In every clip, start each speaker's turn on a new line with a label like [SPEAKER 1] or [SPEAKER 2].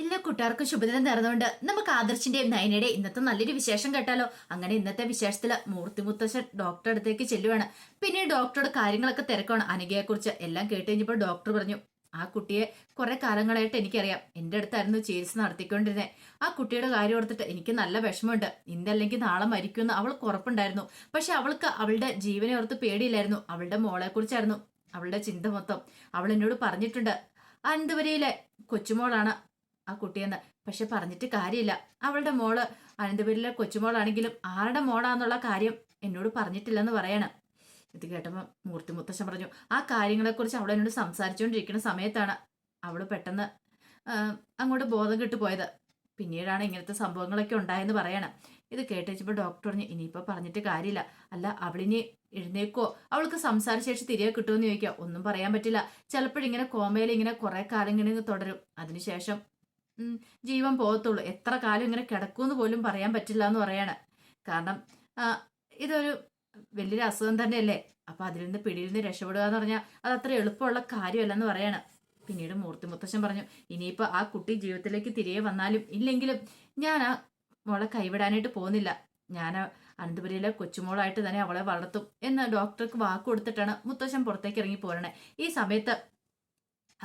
[SPEAKER 1] ഇല്ല കൂട്ടുകാർക്കും ശുഭദിനം നേർന്നുകൊണ്ട് നമുക്ക് ആദർശിന്റെയും നയനയുടെ ഇന്നത്തെ നല്ലൊരു വിശേഷം കേട്ടാലോ. അങ്ങനെ ഇന്നത്തെ വിശേഷത്തിൽ മൂർത്തി മുത്തശ്ശൻ ഡോക്ടറെ അടുത്തേക്ക് ചെല്ലുവാണ്. പിന്നെ ഡോക്ടറുടെ കാര്യങ്ങളൊക്കെ തിരക്കാണ് അനഘയെ കുറിച്ച് എല്ലാം കേട്ട് കഴിഞ്ഞപ്പോൾ ഡോക്ടർ പറഞ്ഞു ആ കുട്ടിയെ കുറെ കാലങ്ങളായിട്ട് എനിക്കറിയാം. എന്റെ അടുത്തായിരുന്നു ചികിത്സ നടത്തിക്കൊണ്ടിരുന്നത് ആ കുട്ടിയുടെ കാര്യം ഓർത്തിട്ട് എനിക്ക് നല്ല വിഷമമുണ്ട്. ഇന്നല്ലെങ്കിൽ നാളെ മരിക്കുമെന്ന് അവൾക്ക് ഉറപ്പുണ്ടായിരുന്നു. പക്ഷെ അവൾക്ക് അവളുടെ ജീവനെ ഓർത്ത് പേടിയില്ലായിരുന്നു. അവളുടെ മോളെ കുറിച്ചായിരുന്നു അവളുടെ ചിന്ത മൊത്തം. അവൾ എന്നോട് പറഞ്ഞിട്ടുണ്ട് അനന്തപുരയിലെ കൊച്ചുമോളാണ് ആ കുട്ടിയെന്ന്. പക്ഷെ പറഞ്ഞിട്ട് കാര്യമില്ല. അവളുടെ മോൾ അനന്തപുരിലെ കൊച്ചുമോളാണെങ്കിലും ആരുടെ മോളാന്നുള്ള കാര്യം എന്നോട് പറഞ്ഞിട്ടില്ലെന്ന് പറയാണ്. ഇത് കേട്ടപ്പോൾ മൂർത്തി മുത്തശ്ശൻ പറഞ്ഞു ആ കാര്യങ്ങളെക്കുറിച്ച് അവൾ എന്നോട് സംസാരിച്ചുകൊണ്ടിരിക്കുന്ന സമയത്താണ് അവൾ പെട്ടെന്ന് അങ്ങോട്ട് ബോധം കിട്ടു പോയത് പിന്നീടാണ് ഇങ്ങനത്തെ സംഭവങ്ങളൊക്കെ ഉണ്ടായെന്ന് പറയണം. ഇത് കേട്ടുവെച്ചപ്പോൾ ഡോക്ടർ പറഞ്ഞു ഇനിയിപ്പോൾ പറഞ്ഞിട്ട് കാര്യമില്ല. അല്ല അവളിനി എഴുന്നേക്കോ? അവൾക്ക് സംസാരശേഷി തിരികെ കിട്ടുമെന്ന് ചോദിക്കുക ഒന്നും പറയാൻ പറ്റില്ല. ചിലപ്പോഴിങ്ങനെ കോമയിൽ ഇങ്ങനെ കുറേ കാലം ഇങ്ങനെ തുടരും. അതിനുശേഷം ജീവൻ പോകത്തുള്ളൂ. എത്ര കാലം ഇങ്ങനെ കിടക്കുമെന്ന് പോലും പറയാൻ പറ്റില്ല എന്ന് പറയാണ്. കാരണം ഇതൊരു വലിയൊരു അസുഖം തന്നെയല്ലേ? അപ്പൊ അതിൽ നിന്ന് പിടിയിൽ നിന്ന് രക്ഷപ്പെടുക എന്ന് പറഞ്ഞാൽ അത് അത്ര എളുപ്പമുള്ള കാര്യമല്ലെന്ന് പറയാണ്. പിന്നീട് മൂർത്തി മുത്തശ്ശൻ പറഞ്ഞു ഇനിയിപ്പോ ആ കുട്ടി ജീവിതത്തിലേക്ക് തിരികെ വന്നാലും ഇല്ലെങ്കിലും ഞാൻ ആ മോളെ കൈവിടാനായിട്ട് പോകുന്നില്ല. ഞാൻ അനന്തപുരിയിലെ കൊച്ചുമോളായിട്ട് തന്നെ അവളെ വളർത്തും എന്ന് ഡോക്ടർക്ക് വാക്ക് കൊടുത്തിട്ടാണ് മുത്തശ്ശൻ പുറത്തേക്ക് ഇറങ്ങി പോരണേ. ഈ സമയത്ത്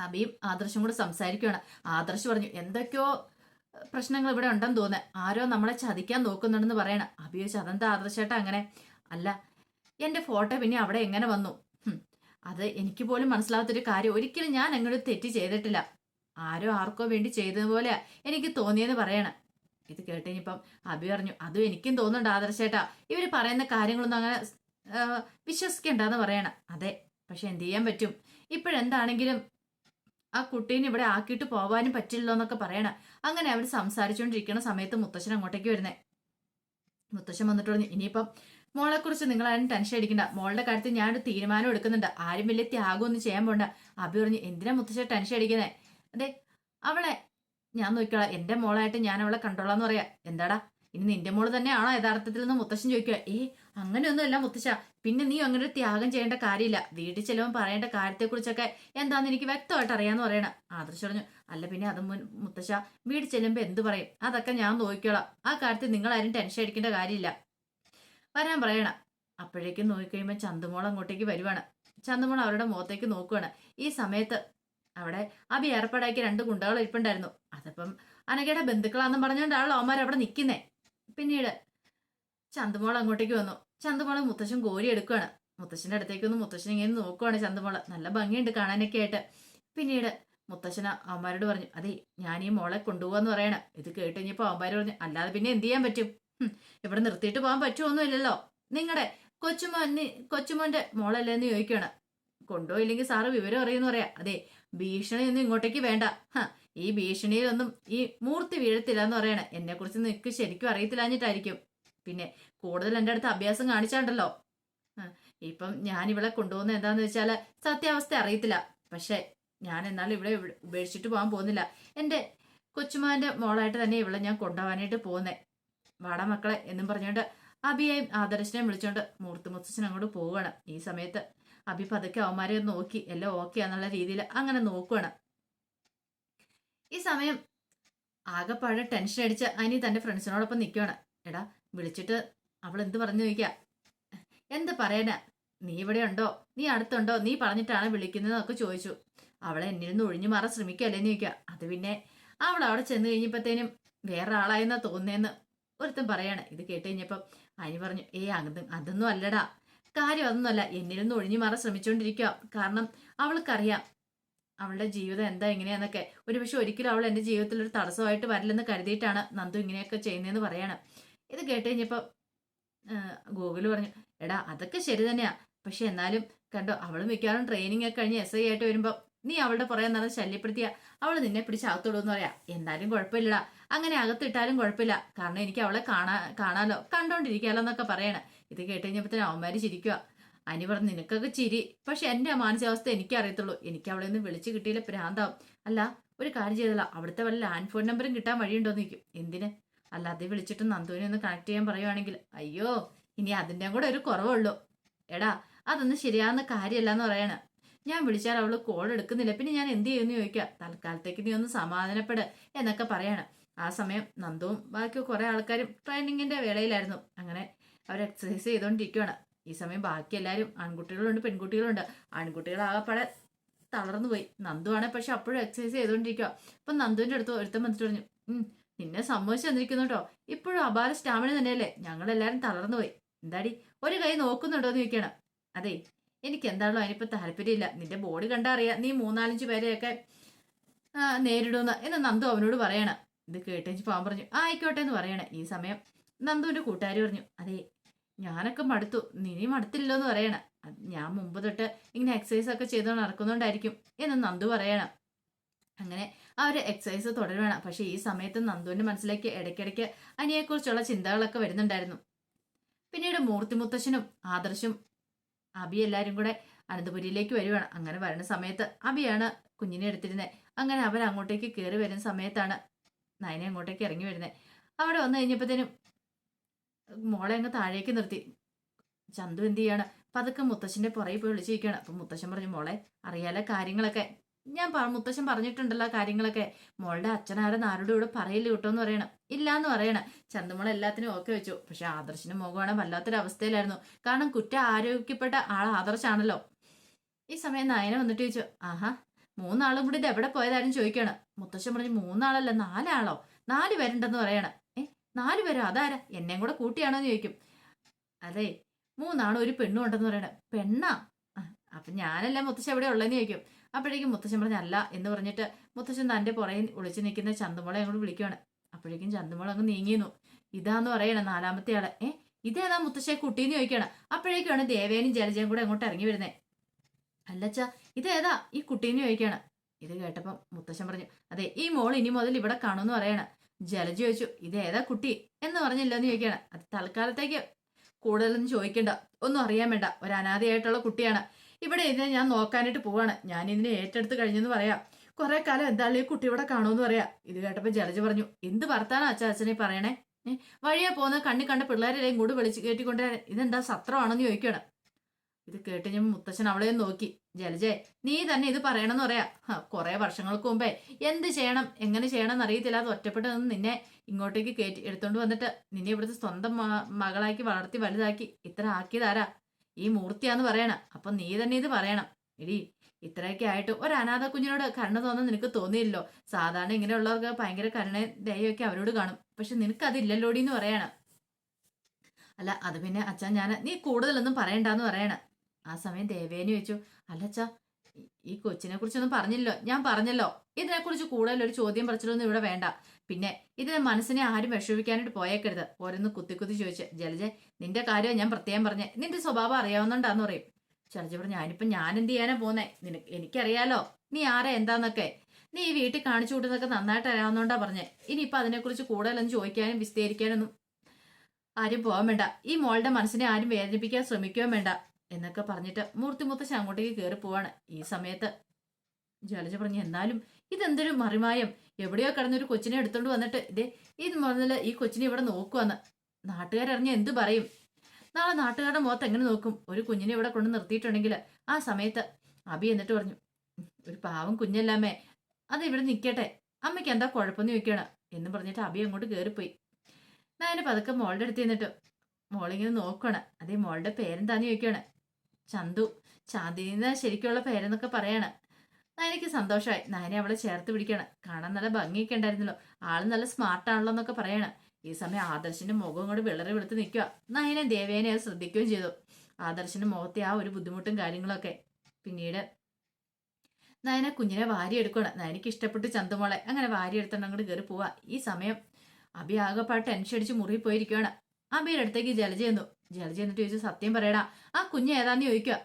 [SPEAKER 1] അബിയും ആദർശും കൂടെ സംസാരിക്കുകയാണ്. ആദർശ് പറഞ്ഞു എന്തൊക്കെയോ പ്രശ്നങ്ങൾ ഇവിടെ ഉണ്ടെന്ന് തോന്നുന്നത് ആരോ നമ്മളെ ചതിക്കാൻ നോക്കുന്നുണ്ടെന്ന് പറയണം. അബി ചോദിച്ചു അതെന്താ ആദർശേട്ടാ അങ്ങനെ? അല്ല എന്റെ ഫോട്ടോ പിന്നെ അവിടെ എങ്ങനെ വന്നു? അത് എനിക്ക് പോലും മനസ്സിലാകാത്തൊരു കാര്യം. ഒരിക്കലും ഞാൻ അങ്ങനെ തെറ്റ് ചെയ്തിട്ടില്ല. ആരോ ആർക്കോ വേണ്ടി ചെയ്തതുപോലെ എനിക്ക് തോന്നിയെന്ന് പറയണം. ഇത് കേട്ടുകഴിഞ്ഞപ്പം അബി പറഞ്ഞു അതും എനിക്കും തോന്നുന്നുണ്ട് ആദർശേട്ടാ ഇവർ പറയുന്ന കാര്യങ്ങളൊന്നും അങ്ങനെ വിശ്വസിക്കണ്ടെന്ന് പറയണം. അതെ പക്ഷെ എന്ത് ചെയ്യാൻ പറ്റും? ഇപ്പോഴെന്താണെങ്കിലും ആ കുട്ടീനെ ഇവിടെ ആക്കിയിട്ട് പോവാനും പറ്റില്ലല്ലോ എന്നൊക്കെ പറയണം. അങ്ങനെ അവർ സംസാരിച്ചുകൊണ്ടിരിക്കുന്ന സമയത്ത് മുത്തശ്ശൻ അങ്ങോട്ടേക്ക് വരുന്നേ. മുത്തശ്ശൻ വന്നിട്ട് പറഞ്ഞു ഇനിയിപ്പം മോളെ കുറിച്ച് നിങ്ങൾ ആരും ടെൻഷൻ അടിക്കണ്ട. മോളുടെ കാര്യത്തിൽ ഞാനൊരു തീരുമാനം എടുക്കുന്നുണ്ട്. ആരും വലിയ ത്യാഗമൊന്നും ചെയ്യാൻ പോണ്ട. അഭി പറഞ്ഞു എന്തിനാ മുത്തശ്ശൻ ടെൻഷൻ അടിക്കുന്നേ? അതെ അവളെ ഞാൻ നോക്കിക്കോളാം. എന്റെ മോളായിട്ട് ഞാൻ അവളെ കണ്ടോളാന്ന് പറയാ. എന്താടാ? ഇനി നിന്റെ മോൾ തന്നെയാണോ യഥാർത്ഥത്തിൽ നിന്ന് മുത്തശ്ശൻ ചോദിക്കുക ഏ അങ്ങനെയൊന്നുമല്ല മുത്തശ്ശ. പിന്നെ നീ അങ്ങനെ ത്യാഗം ചെയ്യേണ്ട കാര്യമില്ല. വീട്ടിൽ ചെലവൻ പറയേണ്ട കാര്യത്തെക്കുറിച്ചൊക്കെ എന്താന്ന് എനിക്ക് വ്യക്തമായിട്ട് അറിയാന്ന് പറയണം. ആദർശ് പറഞ്ഞു അല്ല പിന്നെ അത് മുത്തശ്ശ വീട് ചെല്ലുമ്പോ എന്ത് പറയും? അതൊക്കെ ഞാൻ നോക്കിക്കോളാം. ആ കാര്യത്തിൽ നിങ്ങളാരും ടെൻഷൻ അടിക്കേണ്ട കാര്യമില്ല. വരാൻ പറയണം. അപ്പോഴേക്കും നോക്കിക്കഴിയുമ്പോൾ ചന്തുമോൾ അങ്ങോട്ടേക്ക് വരുവാണ്. ചന്തുമോൾ അവരുടെ മുഖത്തേക്ക് നോക്കുവാണ്. ഈ സമയത്ത് അവിടെ അബി ഏർപ്പാടാക്കിയ രണ്ട് ഗുണ്ടകൾ ഇരിപ്പുണ്ടായിരുന്നു. അതപ്പം അനഘയുടെ ബന്ധുക്കളാണെന്ന് പറഞ്ഞുകൊണ്ടാണല്ലോ അവന്മാർ അവിടെ നിൽക്കുന്നേ. പിന്നീട് ചന്തുമോൾ അങ്ങോട്ടേക്ക് വന്നു. ചന്തുമോളെ മുത്തശ്ശൻ കോരി എടുക്കുകയാണ് മുത്തശ്ശന്റെ അടുത്തേക്ക് ഒന്ന് മുത്തശ്ശൻ ഇങ്ങനെ നോക്കുവാണ് ചന്തുമോൾ നല്ല ഭംഗിയുണ്ട് കാണാനൊക്കെ ആയിട്ട്. പിന്നീട് മുത്തശ്ശന അവന്മാരോട് പറഞ്ഞു അതെ ഞാൻ ഈ മോളെ കൊണ്ടുപോകാന്ന് പറയണം. ഇത് കേട്ട് കഴിഞ്ഞപ്പോൾ അവന്മാർ പറഞ്ഞു അല്ലാതെ പിന്നെ എന്ത് ചെയ്യാൻ പറ്റും? ഇവിടെ നിർത്തിയിട്ട് പോകാൻ പറ്റുമൊന്നുമില്ലല്ലോ നിങ്ങളുടെ കൊച്ചുമോൻ കൊച്ചുമോന്റെ മോളല്ലേ എന്ന് ചോദിക്കുകയാണ് കൊണ്ടുപോയില്ലെങ്കിൽ സാറ് വിവരം അറിയുമെന്ന് പറയാം. അതെ ഭീഷണിയൊന്നും ഇങ്ങോട്ടേക്ക് വേണ്ട. ഈ ഭീഷണിയിലൊന്നും ഈ മൂർത്തി വീഴത്തില്ല എന്ന് പറയണേ. എന്നെ കുറിച്ച് നിനക്ക് ശരിക്കും അറിയത്തില്ലാഞ്ഞിട്ടായിരിക്കും. പിന്നെ കൂടുതൽ എന്റെ അടുത്ത് അഭ്യാസം കാണിച്ചാണ്ടല്ലോ. ഇപ്പം ഞാൻ ഇവിടെ കൊണ്ടുപോകുന്ന എന്താന്ന് വെച്ചാൽ സത്യാവസ്ഥ അറിയത്തില്ല. പക്ഷെ ഞാൻ എന്നാലും ഇവിടെ ഉപേക്ഷിച്ചിട്ട് പോകാൻ പോകുന്നില്ല. എന്റെ കൊച്ചുമാന്റെ മോളായിട്ട് തന്നെ ഇവിടെ ഞാൻ കൊണ്ടുപോകാനായിട്ട് പോകുന്നേ. വാടാ മക്കളെ എന്നും പറഞ്ഞുകൊണ്ട് അബിയെയും ആദർശനെയും വിളിച്ചുകൊണ്ട് മൂർത്തി മുത്തച്ഛൻ അങ്ങോട്ട് പോവുകയാണ്. ഈ സമയത്ത് അബി പതുക്കെ അവന്മാരെ നോക്കി. എല്ലാം ഓക്കെ എന്നുള്ള രീതിയിൽ അങ്ങനെ നോക്കുവാണ്. ഈ സമയം ആകെപ്പാടെ ടെൻഷൻ അടിച്ച് അനി തന്റെ ഫ്രണ്ട്സിനോടൊപ്പം നിൽക്കുകയാണ് എടാ വിളിച്ചിട്ട് അവൾ എന്ത് പറഞ്ഞു ചോദിക്കുക എന്ത് പറയാനാ നീ ഇവിടെ ഉണ്ടോ? നീ അടുത്തുണ്ടോ? നീ പറഞ്ഞിട്ടാണ് വിളിക്കുന്നതെന്നൊക്കെ ചോദിച്ചു. അവളെ എന്നിൽ നിന്ന് ഒഴിഞ്ഞു മാറാൻ ശ്രമിക്കുകയല്ലേ എന്ന് ചോദിക്കുക അത് പിന്നെ അവൾ അവിടെ ചെന്ന് കഴിഞ്ഞപ്പോഴത്തേനും വേറെ ആളായെന്നാ തോന്നുന്നതെന്ന് ഒരുത്തൻ പറയാണ്. ഇത് കേട്ട് കഴിഞ്ഞപ്പം അനി പറഞ്ഞു ഏ അത് അതൊന്നും അല്ലടാ. കാര്യം അതൊന്നുമല്ല. എന്നിൽ നിന്ന് ഒഴിഞ്ഞു മാറാൻ ശ്രമിച്ചുകൊണ്ടിരിക്കുക കാരണം അവൾക്കറിയാം അവളുടെ ജീവിതം എന്താ എങ്ങനെയാന്നൊക്കെ ഒരുപക്ഷെ ഒരിക്കലും അവൾ എന്റെ ജീവിതത്തിൽ ഒരു തടസ്സമായിട്ട് വരില്ലെന്ന് കരുതിയിട്ടാണ് നന്ദു ഇങ്ങനെയൊക്കെ ചെയ്യുന്നതെന്ന് പറയണം. ഇത് കേട്ട് കഴിഞ്ഞപ്പോൾ പറഞ്ഞു എടാ അതൊക്കെ ശരി തന്നെയാ. പക്ഷെ എന്നാലും കണ്ടോ അവൾ മിക്കവാറും ട്രെയിനിങ് ഒക്കെ കഴിഞ്ഞ് എസ് ഐ ആയിട്ട് വരുമ്പോൾ നീ അവളുടെ പുറകെ നടന്ന് ശല്യപ്പെടുത്തിയ. അവൾ നിന്നെ പിടിച്ച് അകത്തോടുമെന്ന് പറയാ. എന്നാലും കുഴപ്പമില്ല അങ്ങനെ അകത്തിട്ടാലും കുഴപ്പമില്ല. കാരണം എനിക്ക് അവളെ കാണാ കാണാലോ കണ്ടോണ്ടിരിക്കാലോ എന്നൊക്കെ പറയണേ. ഇത് കേട്ട് തന്നെ അവന്മാര് ചിരിക്കുക അനി പറഞ്ഞു നിനക്കൊക്കെ ചിരി. പക്ഷെ എന്റെ മാനസികാവസ്ഥ എനിക്ക് അറിയത്തുള്ളൂ എനിക്ക് അവളെ ഒന്ന് വിളിച്ചു കിട്ടിയില്ല പ്രാന്താവും അല്ല ഒരു കാര്യം ചെയ്തല്ല അവിടുത്തെ വല്ല ലാൻഡ് ഫോൺ നമ്പറും കിട്ടാൻ വഴിയുണ്ടോ എന്ന് ചോദിക്കും. എന്തിന്? അല്ല അത് വിളിച്ചിട്ട് നന്ദുവിനെ ഒന്ന് കണക്ട് ചെയ്യാൻ പറയുവാണെങ്കിൽ അയ്യോ ഇനി അതിന്റെ കൂടെ ഒരു കുറവുള്ളൂ. എടാ അതൊന്നും ശരിയാവുന്ന കാര്യമല്ല എന്ന് പറയണ. ഞാൻ വിളിച്ചാൽ അവൾ കോൾ എടുക്കുന്നില്ല. പിന്നെ ഞാൻ എന്ത് ചെയ്യുമെന്ന് ചോദിക്കുക തൽക്കാലത്തേക്ക് നീ ഒന്ന് സമാധാനപ്പെട് എന്നൊക്കെ പറയാണ്. ആ സമയം നന്ദുവും ബാക്കി കുറേ ആൾക്കാരും ട്രെയിനിങ്ങിന്റെ വേളയിലായിരുന്നു. അങ്ങനെ അവർ എക്സസൈസ് ചെയ്തുകൊണ്ടിരിക്കുകയാണ് ഈ സമയം ബാക്കി എല്ലാവരും ആൺകുട്ടികളുണ്ട് പെൺകുട്ടികളുണ്ട്. ആൺകുട്ടികൾ ആകെപ്പാടെ തളർന്നു പോയി. നന്ദു ആണെ പക്ഷെ അപ്പോഴും എക്സസൈസ് ചെയ്തുകൊണ്ടിരിക്കുക അപ്പൊ നന്ദുവിന്റെ അടുത്ത് ഒരുത്തം വന്നിട്ട് പറഞ്ഞു നിന്നെ സമ്മതിച്ചു തന്നിരിക്കുന്നു കേട്ടോ ഇപ്പോഴും അപാര സ്റ്റാമിന തന്നെയല്ലേ? ഞങ്ങളെല്ലാരും തളർന്നു പോയി. എന്താടി? ഒരു കൈ നോക്കുന്നുണ്ടോ എന്ന് ചോദിക്കണം അതെ എനിക്ക് എന്താണല്ലോ അതിനിപ്പോ താല്പര്യമില്ല. നിന്റെ ബോഡി കണ്ടാ അറിയാം. നീ മൂന്നാലഞ്ച് പേരെയൊക്കെ നേരിടുന്ന എന്ന് നന്ദു അവനോട് പറയണം. ഇത് കേട്ടേച്ച് പോകാൻ പറഞ്ഞു ആയിക്കോട്ടെ എന്ന് പറയണേ. ഈ സമയം നന്ദുവിന്റെ കൂട്ടുകാർ പറഞ്ഞു അതെ ഞാനൊക്കെ മടുത്തു. നീ മടുത്തില്ലോ എന്ന് പറയണ. ഞാൻ മുമ്പ് തൊട്ട് ഇങ്ങനെ എക്സസൈസ് ഒക്കെ ചെയ്ത് നടക്കുന്നുണ്ടായിരിക്കും എന്ന് നന്ദു പറയണം. അങ്ങനെ ആ ഒരു എക്സസൈസ് തുടരുകയാണ് പക്ഷെ ഈ സമയത്ത് നന്ദുവിന്റെ മനസ്സിലേക്ക് ഇടയ്ക്കിടയ്ക്ക് അനിയെക്കുറിച്ചുള്ള ചിന്തകളൊക്കെ വരുന്നുണ്ടായിരുന്നു. പിന്നീട് മൂർത്തി മുത്തശ്ശനും ആദർശും അബി എല്ലാരും കൂടെ അനന്തപുരിയിലേക്ക് വരുവാണ്. അങ്ങനെ വരുന്ന സമയത്ത് അബിയാണ് കുഞ്ഞിനെ എടുത്തിരുന്നത് അങ്ങനെ അവർ അങ്ങോട്ടേക്ക് കയറി വരുന്ന സമയത്താണ് നയനെ അങ്ങോട്ടേക്ക് ഇറങ്ങി വരുന്നത് അവിടെ വന്നു കഴിഞ്ഞപ്പോഴത്തേനും മോളെ അങ്ങ് താഴേക്ക് നിർത്തി. ചന്തു എന്ത് ചെയ്യാണ്? പതുക്കെ മുത്തശ്ശന്റെ പുറകെ പോയി വിളിച്ചിരിക്കുകയാണ്. അപ്പൊ മുത്തശ്ശൻ പറഞ്ഞു മോളെ അറിയാലോ കാര്യങ്ങളൊക്കെ. ഞാൻ മുത്തശ്ശൻ പറഞ്ഞിട്ടുണ്ടല്ലോ കാര്യങ്ങളൊക്കെ. മോളുടെ അച്ഛനാരും ആരോടും ഇവിടെ പറയില്ല കേട്ടോ എന്ന് പറയണം. ഇല്ല എന്ന് പറയണം ചന്തുമോൾ എല്ലാത്തിനും ഓക്കെ വെച്ചു. പക്ഷെ ആദർശിന് മുഖമാണ് വല്ലാത്തൊരവസ്ഥയിലായിരുന്നു. കാരണം കുറ്റ ആരോഗ്യപ്പെട്ട ആൾ ആദർശാണല്ലോ. ഈ സമയം നായന വന്നിട്ട് ചോദിച്ചു ആഹാ മൂന്നാളും കൂടി ഇത് എവിടെ പോയതാരും ചോദിക്കാണ് മുത്തശ്ശൻ പറഞ്ഞു മൂന്നാളല്ല നാലാളോ? നാല് പേരുണ്ടെന്ന് പറയണം. നാല് പേരോ അതാരാ? എന്നെയും കൂടെ കൂട്ടിയാണോ എന്ന് ചോദിക്കും. അതെ മൂന്നാണ് ഒരു പെണ്ണും ഉണ്ടെന്ന് പറയണേ. പെണ്ണാ? അപ്പം ഞാനല്ല മുത്തശ്ശൻ എവിടെ ഉള്ളതെന്ന് ചോദിക്കും. അപ്പോഴേക്കും മുത്തശ്ശൻ പറഞ്ഞ അല്ല എന്ന് പറഞ്ഞിട്ട് മുത്തശ്ശൻ തന്റെ പുറകെ ഒളിച്ചു നിൽക്കുന്ന ചന്തമുള അങ്ങോട്ട് വിളിക്കുവാണ്. അപ്പോഴേക്കും ചന്തമുള അങ്ങ് നീങ്ങിയിരുന്നു ഇതാന്ന് പറയണ നാലാമത്തെ ആൾ. ഏ ഇതേതാ മുത്തശ്ശെ കുട്ടീന്ന് ചോദിക്കണം അപ്പോഴേക്കാണ് ദേവേനും ജലജയും കൂടെ അങ്ങോട്ട് ഇറങ്ങി വരുന്നത് അല്ലച്ച ഇതേതാ ഈ കുട്ടീന്ന് ചോദിക്കണം ഇത് കേട്ടപ്പം മുത്തശ്ശൻ പറഞ്ഞു അതെ ഈ മോൾ ഇനി മുതൽ ഇവിടെ കാണുമെന്ന് പറയണ. ജലജ ചോദിച്ചു ഇതേതാ കുട്ടി? എന്ന് പറഞ്ഞില്ലെന്ന് ചോദിക്കാണ് അത് തൽക്കാലത്തേക്ക് കൂടുതലൊന്നും ചോദിക്കണ്ട. ഒന്നും അറിയാൻ വേണ്ട. ഒരു അനാഥയായിട്ടുള്ള കുട്ടിയാണ്. ഇവിടെ ഇതിനെ ഞാൻ നോക്കാനായിട്ട് പോവാണ്. ഞാൻ ഇതിനെ ഏറ്റെടുത്ത് കഴിഞ്ഞെന്ന് പറയാം. കുറെ കാലം എന്തായാലും ഈ കുട്ടി ഇവിടെ കാണുമെന്ന് പറയാം. ഇത് കേട്ടപ്പോൾ ജലജ പറഞ്ഞു എന്ത് ഭർത്താനോ അച്ഛാ അച്ഛനെ പറയണേ? വഴിയെ പോകുന്ന കണ്ണി കണ്ട പിള്ളേരെല്ലാം കൂടെ വിളിച്ച് കയറ്റിക്കൊണ്ടേ ഇതെന്താ സത്രമാണെന്ന് ചോദിക്കണം ഇത് കേട്ട് ഞാൻ മുത്തച്ഛൻ അവളെ നോക്കി. ജലജെ നീ തന്നെ ഇത് പറയണമെന്ന് പറയാ. കുറെ വർഷങ്ങൾക്ക് മുമ്പേ. എന്ത് ചെയ്യണം? എങ്ങനെ ചെയ്യണം എന്ന് അറിയത്തില്ല. അത് ഒറ്റപ്പെട്ട് നിന്ന് ഇങ്ങോട്ടേക്ക് കയറ്റി എടുത്തോണ്ട് വന്നിട്ട് നിന്നെ ഇവിടുത്തെ സ്വന്തം മകളാക്കി വളർത്തി വലുതാക്കി. ഇത്ര ആക്കിയതാരാ? ഈ മൂർത്തിയാന്ന് പറയണം. അപ്പൊ നീ തന്നെ ഇത് പറയണം. എടി ഇത്രയൊക്കെ ആയിട്ട് ഒരു അനാഥ കുഞ്ഞിനോട് കരുണ തോന്നുന്നു നിനക്ക് തോന്നിയില്ലോ സാധാരണ ഇങ്ങനെയുള്ളവർക്ക് ഭയങ്കര കരുണയും ദയൊക്കെ അവരോട് കാണും. പക്ഷെ നിനക്ക് അതില്ലല്ലോടി എന്ന് പറയണം. അല്ല അത് പിന്നെ അച്ഛൻ ഞാൻ നീ കൂടുതലൊന്നും പറയണ്ടെന്ന് പറയണ. ആ സമയം ദേവേനി ചോദിച്ചു അല്ലച്ച ഈ- കൊച്ചിനെ കുറിച്ചൊന്നും പറഞ്ഞില്ലോ ഞാൻ പറഞ്ഞല്ലോ. ഇതിനെക്കുറിച്ച് കൂടുതൽ ഒരു ചോദ്യം പറച്ചിലൊന്നും ഇവിടെ വേണ്ട. പിന്നെ ഇതിനെ മനസ്സിനെ ആരും വിഷമിക്കാനായിട്ട് പോയേക്കരുത്. ഓരോന്ന് കുത്തി കുത്തി ചോദിച്ച് ജലജ നിന്റെ കാര്യം ഞാൻ പ്രത്യേകം പറഞ്ഞേ. നിന്റെ സ്വഭാവം അറിയാവുന്നുണ്ടാന്ന് പറയും. ജലജ പറഞ്ഞു ഞാനിപ്പോ ഞാൻ എന്ത് ചെയ്യാനാ പോന്നെ? നിനക്ക് എനിക്കറിയാലോ. നീ ആരാ എന്താന്നൊക്കെ? നീ ഈ വീട്ടിൽ കാണിച്ചു കൂട്ടുന്നതൊക്കെ നന്നായിട്ട് അറിയാവുന്നോണ്ടാ പറഞ്ഞേ. ഇനിയിപ്പോൾ അതിനെക്കുറിച്ച് കൂടുതലൊന്നും ചോദിക്കാനും വിസ്തീരിക്കാനൊന്നും ആരും പോകാൻ വേണ്ട. ഈ മോളുടെ മനസ്സിനെ ആരും വേദനിപ്പിക്കാൻ ശ്രമിക്കുകയും വേണ്ട. എന്നൊക്കെ പറഞ്ഞിട്ട് മൂർത്തി മുത്തശ്ശി അങ്ങോട്ടേക്ക് കയറി പോവാണ്. ഈ സമയത്ത് ജലജ പറഞ്ഞു എന്നാലും ഇതെന്തൊരു മറിമായം. എവിടെയോ കിടന്നൊരു കൊച്ചിനെ എടുത്തോണ്ട് വന്നിട്ട് ഇതേ ഇത് മുതൽ ഈ കൊച്ചിനെ ഇവിടെ നോക്കുവന്ന്. നാട്ടുകാരറിഞ്ഞ എന്ത് പറയും? നാളെ നാട്ടുകാരുടെ മുഖത്ത് എങ്ങനെ നോക്കും? ഒരു കുഞ്ഞിനെ ഇവിടെ കൊണ്ട് നിർത്തിയിട്ടുണ്ടെങ്കിൽ ആ സമയത്ത് അബി എന്നിട്ട് പറഞ്ഞു ഒരു പാവം കുഞ്ഞല്ലാമേ അത് ഇവിടെ നിൽക്കട്ടെ അമ്മയ്ക്ക് എന്താ കുഴപ്പമെന്ന് ചോദിക്കുകയാണ് എന്ന് പറഞ്ഞിട്ട് അബി അങ്ങോട്ട് കയറിപ്പോയി ഞാൻ പതുക്കെ മോളുടെ അടുത്ത് നിന്നിട്ട് മോളിങ്ങനെ നോക്കണം അതേ മോളുടെ പേരെന്താന്ന് ചോദിക്കുകയാണ് ചന്തു ചാന്ദിന ശരിക്കുള്ള പേരെന്നൊക്കെ പറയാണ്. നയനയ്ക്ക് സന്തോഷമായി നയനെ അവളെ ചേർത്ത് പിടിക്കണം. കാണാൻ നല്ല ഭംഗിയൊക്കെ ഉണ്ടായിരുന്നല്ലോ. ആൾ നല്ല സ്മാർട്ടാണല്ലോ എന്നൊക്കെ പറയണം. ഈ സമയം ആദർശിന്റെ മുഖം കൊണ്ട് വിളറി വെളുത്ത് നിൽക്കുക നയനെ ദേവേനെ അത് ശ്രദ്ധിക്കുകയും ചെയ്തു. ആദർശിന്റെ മുഖത്തെ ആ ഒരു ബുദ്ധിമുട്ടും കാര്യങ്ങളൊക്കെ പിന്നീട് നയന കുഞ്ഞിനെ വാരിയെടുക്കണം നയനയ്ക്ക് ഇഷ്ടപ്പെട്ട് ചന്തുമോളെ. അങ്ങനെ വാരിയെടുത്തോണ്ട് അങ്ങോട്ട് കയറി പോവാ. ഈ സമയം അഭി ആകെപ്പാട് ടെൻഷൻ അടിച്ച് മുറിയിൽ പോയിരിക്കുകയാണ് അബിയുടെ അടുത്തേക്ക് ജലജ ചെന്നു. ജലജ എന്നിട്ട് ചോദിച്ചു സത്യം പറയടാ ആ കുഞ്ഞ് ഏതാന്ന് ചോദിക്കുക?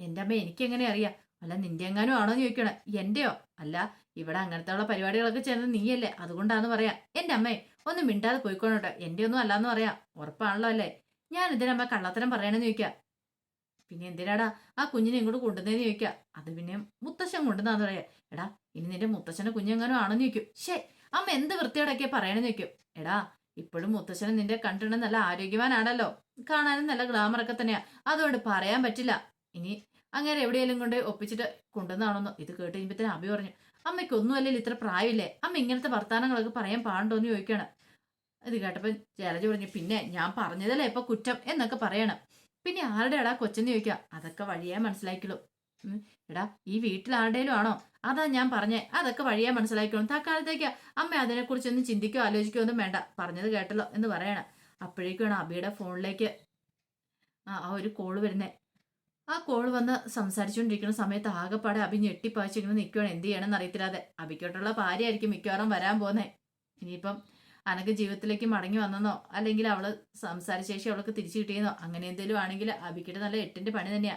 [SPEAKER 1] എന്റെ അമ്മ എനിക്ക് എങ്ങനെ അറിയാം? അല്ല നിന്റെ എങ്ങാനും ആണോ എന്ന് ചോദിക്കണേ. എന്റെയോ അല്ല ഇവിടെ അങ്ങനത്തെ ഉള്ള പരിപാടികളൊക്കെ ചെയ്യുന്നത് നീയല്ലേ അതുകൊണ്ടാന്ന് പറയാം. എന്റെ അമ്മേ ഒന്ന് മിണ്ടാതെ പോയിക്കോണോട്ടെ എന്റെ ഒന്നും അല്ലാന്ന് പറയാം ഉറപ്പാണല്ലോ അല്ലേ? ഞാൻ ഇതിനമ്മ കള്ളത്തരം പറയണെന്ന് ചോദിക്കാം പിന്നെ എന്തിനാടാ ആ കുഞ്ഞിനെ ഇങ്ങോട്ട് കൊണ്ടുവന്നേന്ന് ചോദിക്കാം അത് പിന്നെ മുത്തശ്ശൻ കൊണ്ടുവന്നാന്ന് പറയാ. എടാ ഇനി നിന്റെ മുത്തശ്ശന്റെ കുഞ്ഞെങ്ങാനും ആണെന്ന് ചോദിക്കും. ഷേ അമ്മ എന്ത് വൃത്തിയോടൊക്കെ പറയണെന്ന് ചോദിക്കും? എടാ ഇപ്പോഴും മുത്തശ്ശനെ നിന്റെ കണ്ടിട്ട് നല്ല ആരോഗ്യവാനാണല്ലോ. കാണാനും നല്ല ഗ്ലാമറൊക്കെ തന്നെയാ. അതുകൊണ്ട് പറയാൻ പറ്റില്ല. ഇനി അങ്ങനെ എവിടെയെങ്കിലും കൊണ്ട് ഒപ്പിച്ചിട്ട് കൊണ്ടുവന്നാണെന്നോ ഇത് കേട്ട് കഴിയുമ്പത്തേനും അഭി പറഞ്ഞു അമ്മയ്ക്ക് ഒന്നുമല്ലല്ലോ ഇത്ര പ്രായമില്ലേ? അമ്മ ഇങ്ങനത്തെ വർത്താനങ്ങളൊക്കെ പറയാൻ പാടുണ്ടോ എന്ന് ചോദിക്കുകയാണ് ഇത് കേട്ടപ്പോൾ ജലജ പറഞ്ഞു പിന്നെ ഞാൻ പറഞ്ഞതല്ലേ ഇപ്പൊ കുറ്റം? എന്നൊക്കെ പറയണം. പിന്നെ ആരുടെ എടാ കൊച്ചെന്ന് ചോദിക്കുക? അതൊക്കെ വഴിയേ മനസ്സിലാക്കിയുള്ളൂ എടാ ഈ വീട്ടിൽ ആണോ? അതാ ഞാൻ പറഞ്ഞേ അതൊക്കെ വഴിയാ മനസ്സിലാക്കിക്കോളും. തൽക്കാലത്തേക്ക് അമ്മ അതിനെക്കുറിച്ചൊന്നും ചിന്തിക്കോ ആലോചിക്കോ ഒന്നും വേണ്ട. പറഞ്ഞത് കേട്ടല്ലോ എന്ന് പറയണം. അപ്പോഴേക്കാണ് അബിയുടെ ഫോണിലേക്ക് ആ ഒരു കോൾ വരുന്നേ. ആ കോൾ വന്ന് സംസാരിച്ചുകൊണ്ടിരിക്കുന്ന സമയത്ത് ആകെപ്പാടെ അബി ഞെട്ടിപ്പാച്ചിങ്ങനെ നിൽക്കുകയാണ് എന്ത് ചെയ്യണമെന്ന് അറിയത്തില്ലാതെ. അബിക്കോട്ടുള്ള ഭാര്യയായിരിക്കും മിക്കവാറും വരാൻ പോകുന്നേ. ഇനിയിപ്പം അനക്ക് ജീവിതത്തിലേക്ക് മടങ്ങി വന്നെന്നോ അല്ലെങ്കിൽ അവൾ സംസാരിച്ച ശേഷം അവൾക്ക് തിരിച്ചു കിട്ടിയെന്നോ അങ്ങനെ എന്തെങ്കിലും ആണെങ്കിൽ അബിക്കിട്ട് നല്ല എട്ടിന്റെ പണി തന്നെയാ.